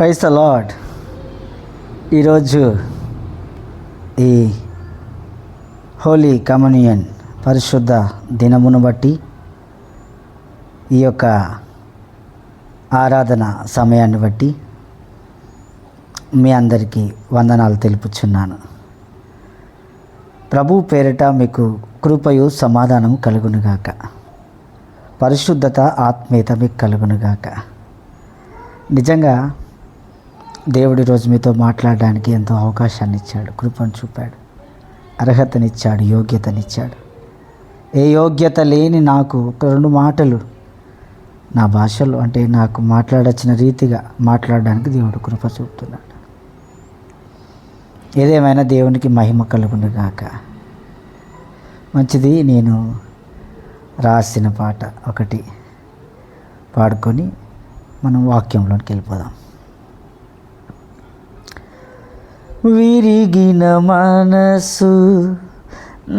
Praise the lord ఈరోజు ఈ Holi communion పరిశుద్ధ దినమును బట్టి ఈ యొక్క ఆరాధన సమయాన్ని బట్టి మీ అందరికీ వందనాలు తెలుపుచున్నాను. ప్రభు పేరిట మీకు కృపయు సమాధానం కలుగునుగాక. పరిశుద్ధత ఆత్మీయత మీకు కలుగునుగాక. నిజంగా దేవుడి రోజు మీతో మాట్లాడడానికి ఎంతో అవకాశాన్ని ఇచ్చాడు కృపను చూపాడు అర్హతనిచ్చాడు యోగ్యతనిచ్చాడు. ఏ యోగ్యత లేని నాకు ఒక రెండు మాటలు నా భాషలో అంటే నాకు మాట్లాడొచ్చిన రీతిగా మాట్లాడడానికి దేవుడు కృప చూపుతున్నాడు. ఏదేమైనా దేవునికి మహిమ కలుగునుగాక. మంచిది నేను రాసిన పాట ఒకటి పాడుకొని మనం వాక్యంలోకి వెళ్ళిపోదాం. విరిగిన మనసు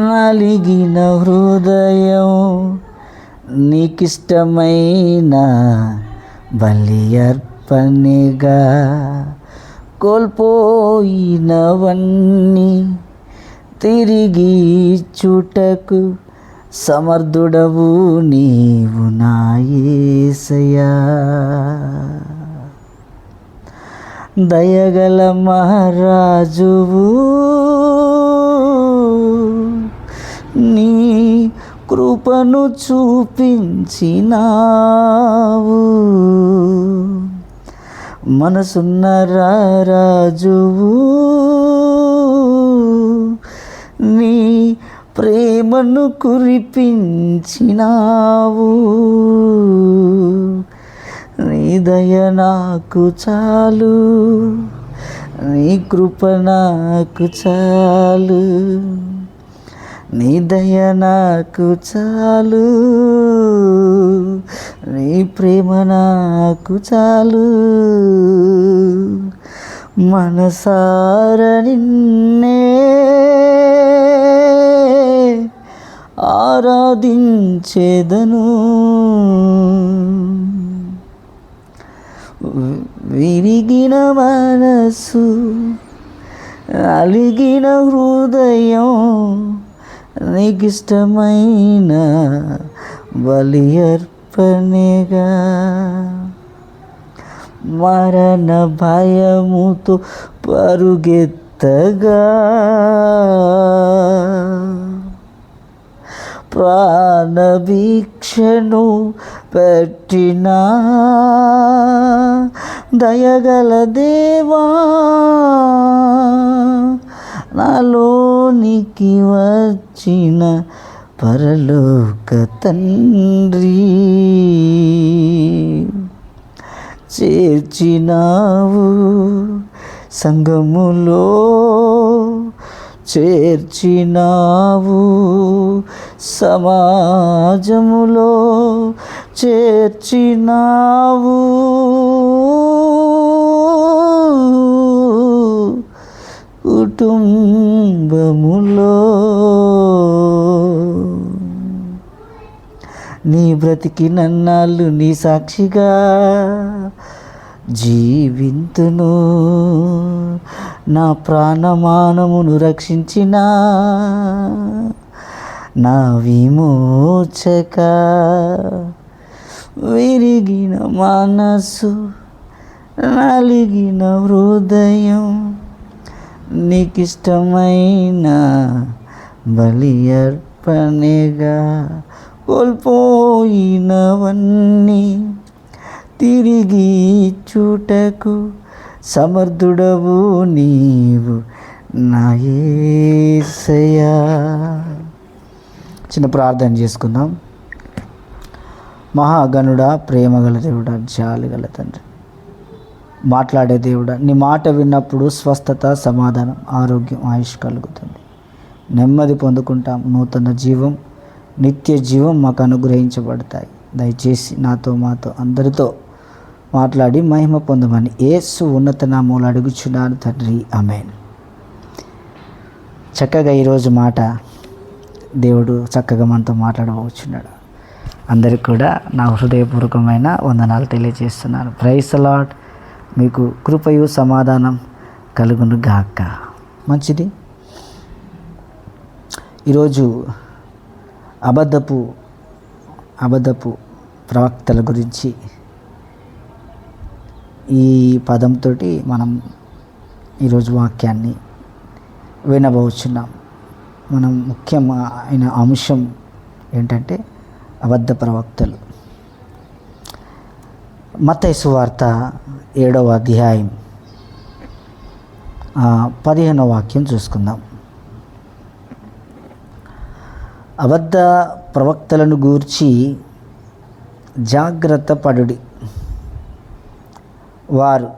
నలిగిన హృదయం నీకిష్టమైన బలి అర్పణగా కోల్పోయినవన్నీ తిరిగి చుటకు సమర్థుడవు నీవు నాయేసయా దయగల మహారాజువు నీ కృపను చూపించినావు. మనసున్న రాజువు నీ ప్రేమను కురిపించినావు. నీ దయ నాకు చాలు నీ కృప నాకు చాలు నీ దయ నాకు చాలు నీ ప్రేమ నాకు చాలు. మనసార నిన్నే ఆరాధించేదను. విరిగిన మనసు అలిగిన హృదయం నీకిష్టమైన బలి అర్పణగా. మరణ భయముతో పరుగెత్తగా. ప్రాణభీక్షను పెట్టినా. దయగల దేవా నాలోనికి వచ్చిన పరలోక తండ్రి. చేర్చినావు సంగములో చేర్చినావు సమాజములో చేర్చినావు. కుటుంబములో నీ బ్రతికి నన్నాళ్ళు నీ సాక్షిగా జీవింతును. నా ప్రాణమానమును రక్షించిన నా విమోచక విరిగిన మనసు నలిగిన హృదయం నీకిష్టమైన బలి అర్పణగా కోల్పోయినవన్నీ తిరిగి చూటకు సమర్థుడవు నీవు నాయసయా చిన్న ప్రార్థన చేసుకుందాం. మహాగణుడా ప్రేమగల దేవుడా జాలిగల తండ్రి. మాట్లాడే దేవుడా నీ మాట విన్నప్పుడు స్వస్థత సమాధానం ఆరోగ్యం ఆయుష్ కలుగుతుంది. నెమ్మది పొందుకుంటాం. నూతన జీవం నిత్య జీవం మాకు అనుగ్రహించబడతాయి. దయచేసి నాతో మాతో అందరితో మాట్లాడి మహిమ పొందమని ఏసు ఉన్నత నామూలు అడుగుచున్నాను తండ్రి. అమేన్ చక్కగా ఈరోజు మాట దేవుడు చక్కగా మనతో మాట్లాడవచ్చున్నాడు అందరికి కూడా నా హృదయపూర్వకమైన వందనాలు తెలియజేస్తున్నాను. ప్రైస్ అలాట్ మీకు కృపయు సమాధానం కలుగును గాక. మంచిది? ఈరోజు అబద్ధపు అబద్ధపు ప్రవక్తల గురించి ఈ పదంతో మనం ఈరోజు వాక్యాన్ని వినబోచున్నాం. మనం ముఖ్యమైన అంశం ఏంటంటే అబద్ధ ప్రవక్తలు. మతైసు వార్త ఏడవ అధ్యాయం పదిహేనవ వాక్యం చూసుకుందాం. అబద్ధ ప్రవక్తలను గూర్చి జాగ్రత్త పడుడి. వారు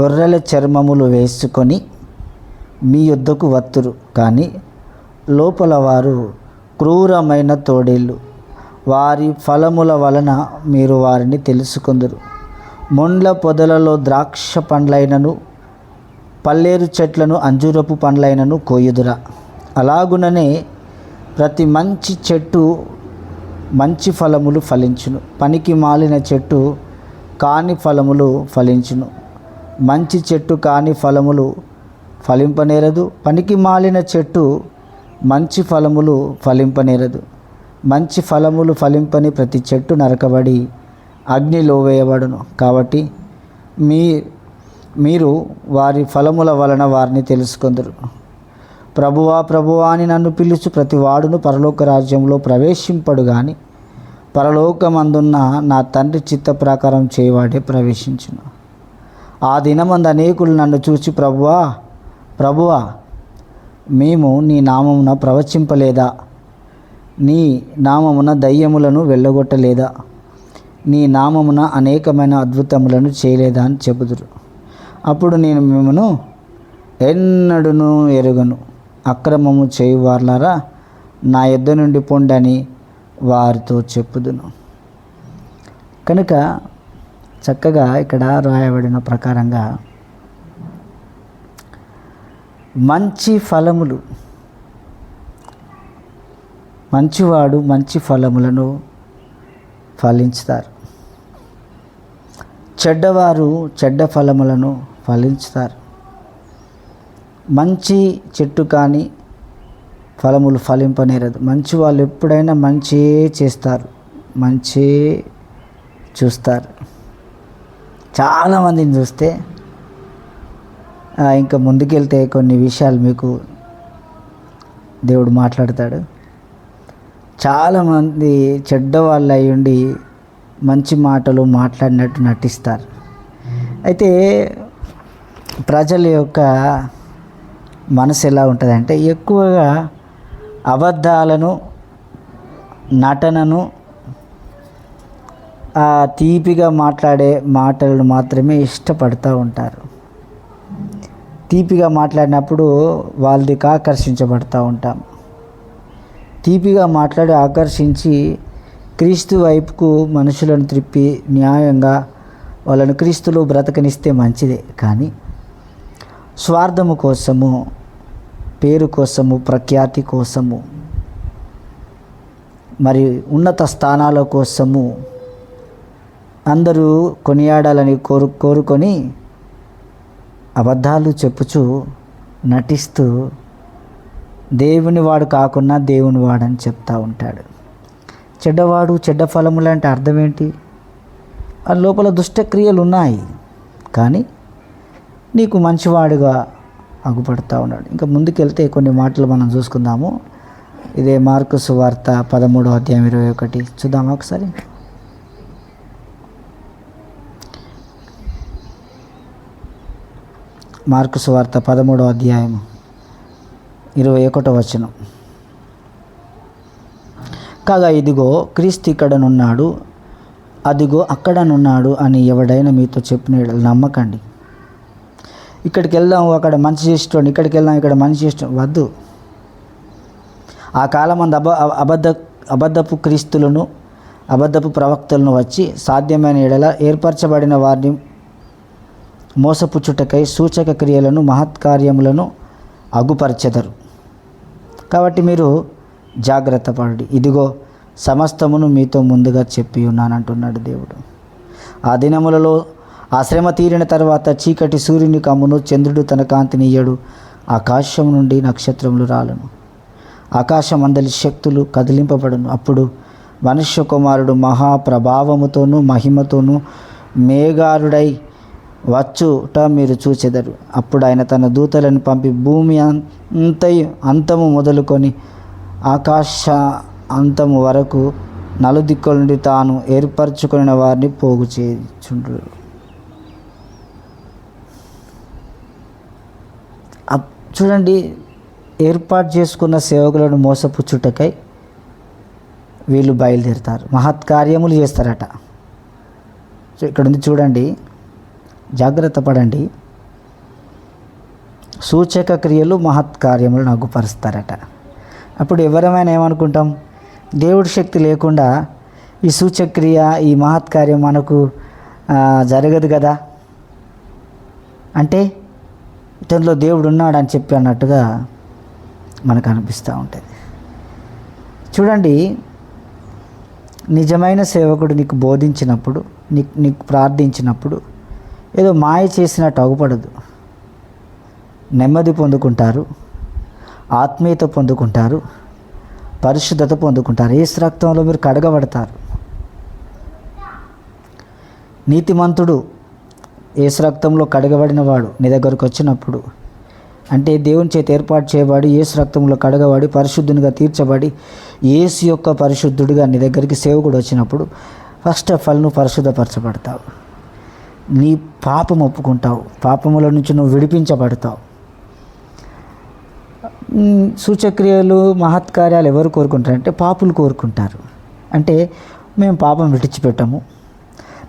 గొర్రెల చర్మములు వేసుకొని మీ యుద్ధకు వత్తురు. కానీ లోపల వారు క్రూరమైన తోడేళ్ళు. వారి ఫలముల వలన మీరు వారిని తెలుసుకుందరు. మొండ్ల పొదలలో ద్రాక్ష పండ్లైనను పల్లేరు చెట్లను అంజూరపు పండ్లైనను కోయుదురా. అలాగుననే ప్రతి మంచి చెట్టు మంచి ఫలములు ఫలించును. పనికి మాలిన చెట్టు కాని ఫలములు ఫలించును. మంచి చెట్టు కాని ఫలములు ఫలింపనేరదు. పనికి మాలిన చెట్టు మంచి ఫలములు ఫలింపనేరదు. మంచి ఫలములు ఫలింపని ప్రతి చెట్టు నరకబడి అగ్నిలో వేయబడును కాబట్టి మీ మీరు వారి ఫలముల వలన వారిని తెలుసుకుందరు. ప్రభువా ప్రభువా అని నన్ను పిలుచు ప్రతి వాడును పరలోక రాజ్యంలో ప్రవేశింపడు కానీ పరలోకమందున్న నా తండ్రి చిత్త ప్రకారం చేయవాడే ప్రవేశించును. ఆ దినమందు అనేకులు నన్ను చూసి ప్రభువా ప్రభువా మేము నీ నామమున ప్రవచింపలేదా? నీ నామమున దయ్యములను వెళ్ళగొట్టలేదా? నీ నామమున అనేకమైన అద్భుతములను చేయలేదా? అని చెబుదురు. అప్పుడు నేను మిమ్మను ఎన్నడును ఎరుగను. అక్రమము చేయువార్లారా నా యుద్ధ నుండి పొండని వారితో చెప్పుదును. కనుక చక్కగా ఇక్కడ రాయబడిన ప్రకారంగా మంచి ఫలములు మంచివాడు మంచి ఫలములను ఫలించుతారు. చెడ్డవారు చెడ్డ ఫలములను ఫలించుతారు. మంచి చెట్టు కానీ ఫలములు ఫలింపనేరదు. మంచి వాళ్ళు ఎప్పుడైనా మంచే చేస్తారు. మంచే చూస్తారు. చాలామందిని చూస్తే ఇంకా ముందుకెళ్తే కొన్ని విషయాలు మీకు దేవుడు మాట్లాడతాడు. చాలామంది చెడ్డవాళ్ళు అయి అయ్యుండి మంచి మాటలు మాట్లాడినట్టు నటిస్తారు. అయితే ప్రజల యొక్క మనసు ఎలా ఉంటుందంటే ఎక్కువగా అబద్ధాలను నటనను తీపిగా మాట్లాడే మాటలను మాత్రమే ఇష్టపడుతూ ఉంటారు. తీపిగా మాట్లాడినప్పుడు వాళ్ళది ఆకర్షించబడుతూ ఉంటాం. తీపిగా మాట్లాడి ఆకర్షించి క్రీస్తు వైపుకు మనుషులను త్రిప్పి న్యాయంగా వాళ్ళను క్రీస్తులో బ్రతకనిస్తే మంచిదే. కానీ స్వార్థము కోసము పేరు కోసము ప్రఖ్యాతి కోసము మరి ఉన్నత స్థానాల కోసము అందరూ కొనియాడాలని కోరు కోరుకొని అబద్ధాలు చెప్పుచూ నటిస్తూ దేవుని వాడు కాకుండా దేవుని వాడని చెప్తా ఉంటాడు. చెడ్డవాడు చెడ్డ ఫలములు అంటే అర్థం ఏంటి ఆ లోపల దుష్టక్రియలు ఉన్నాయి కానీ నీకు మంచివాడుగా అగుపడుతూ ఉన్నాడు. ఇంకా ముందుకెళ్తే కొన్ని మాటలు మనం చూసుకుందాము. ఇదే మార్కు సువార్త పదమూడో అధ్యాయం ఇరవై ఒకటి. చూద్దామా ఒకసారి? మార్కు సువార్త పదమూడో అధ్యాయం ఇరవై ఒకటో వచనం. కాగా ఇదిగో క్రీస్తు ఇక్కడనున్నాడు. అదిగో అక్కడనున్నాడు అని ఎవడైనా మీతో చెప్పిన నమ్మకండి. ఇక్కడికి వెళ్దాం అక్కడ మంచి చేసేటోండి ఇక్కడికి వెళ్దాం ఇక్కడ మంచి చేసేటోండి వద్దు. ఆ కాలం మంది అబ అబద్ధ అబద్ధపు క్రీస్తులను అబద్ధపు ప్రవక్తలను వచ్చి సాధ్యమైన ఎడల ఏర్పరచబడిన వారిని మోసపుచ్చుటకై సూచక క్రియలను మహత్కార్యములను అగుపరచెదరు. కాబట్టి మీరు జాగ్రత్త పడండి. ఇదిగో సమస్తమును మీతో ముందుగా చెప్పి ఉన్నానంటున్నాడు దేవుడు. ఆ దినములలో ఆ శ్రమ తీరిన తర్వాత చీకటి సూర్యుని కమ్మును చంద్రుడు తన కాంతిని ఇయ్యడు. ఆకాశం నుండి నక్షత్రములు రాలను. ఆకాశం అందలి శక్తులు కదిలింపబడును. అప్పుడు మనుష్య కుమారుడు మహాప్రభావముతోనూ మహిమతోనూ మేఘారుడై వచ్చుట మీరు చూచెదరు. అప్పుడు ఆయన తన దూతలను పంపి భూమి అంత అంతము మొదలుకొని ఆకాశ అంతము వరకు నలుదిక్కుల నుండి తాను ఏర్పరచుకున్న వారిని పోగు చేచుండ్రు చూడండి ఏర్పాటు చేసుకున్న సేవకులను మోసపుచ్చుటకై వీళ్ళు బయలుదేరుతారు. మహత్కార్యములు చేస్తారట. సో ఇక్కడ ఉంది చూడండి జాగ్రత్త పడండి. సూచక క్రియలు మహత్కార్యములు నగ్గుపరుస్తారట అప్పుడు ఎవరమైనా ఏమనుకుంటాం? దేవుడి శక్తి లేకుండా ఈ సూచక్రియ ఈ మహత్కార్యం మనకు జరగదు కదా? అంటే ఇతనిలో దేవుడు ఉన్నాడు అని చెప్పి అన్నట్టుగా మనకు అనిపిస్తూ ఉంటుంది. చూడండి నిజమైన సేవకుడు నీకు బోధించినప్పుడు నీకు నీకు ప్రార్థించినప్పుడు ఏదో మాయ చేసినట్టు అగుపడదు. నెమ్మది పొందుకుంటారు ఆత్మీయత పొందుకుంటారు పరిశుద్ధత పొందుకుంటారు. ఏ రక్తంలో మీరు కడగబడతారు. నీతిమంతుడు ఏసు రక్తంలో కడగబడిన వాడు నీ దగ్గరకు వచ్చినప్పుడు. అంటే దేవుని చేత ఏర్పాటు చేయబడి ఏసు రక్తంలో కడగబడి పరిశుద్ధునిగా తీర్చబడి ఏసు యొక్క పరిశుద్ధుడిగా నీ దగ్గరికి సేవకుడు వచ్చినప్పుడు ఫస్ట్ ఆఫ్ ఆల్ నువ్వు పరిశుద్ధపరచబడతావు. నీ పాపం ఒప్పుకుంటావు. పాపముల నుంచి నువ్వు విడిపించబడతావు. సూచక్రియలు మహత్కార్యాలు ఎవరు కోరుకుంటారు అంటే పాపులు కోరుకుంటారు. అంటే మేము పాపం విడిచిపెట్టము.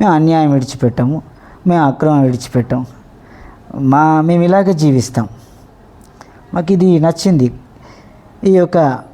మేము అన్యాయం విడిచిపెట్టము. మేము అక్రమం విడిచిపెట్టాం. మా మేము ఇలాగే జీవిస్తాం. మాకు ఇది నచ్చింది. ఈ యొక్క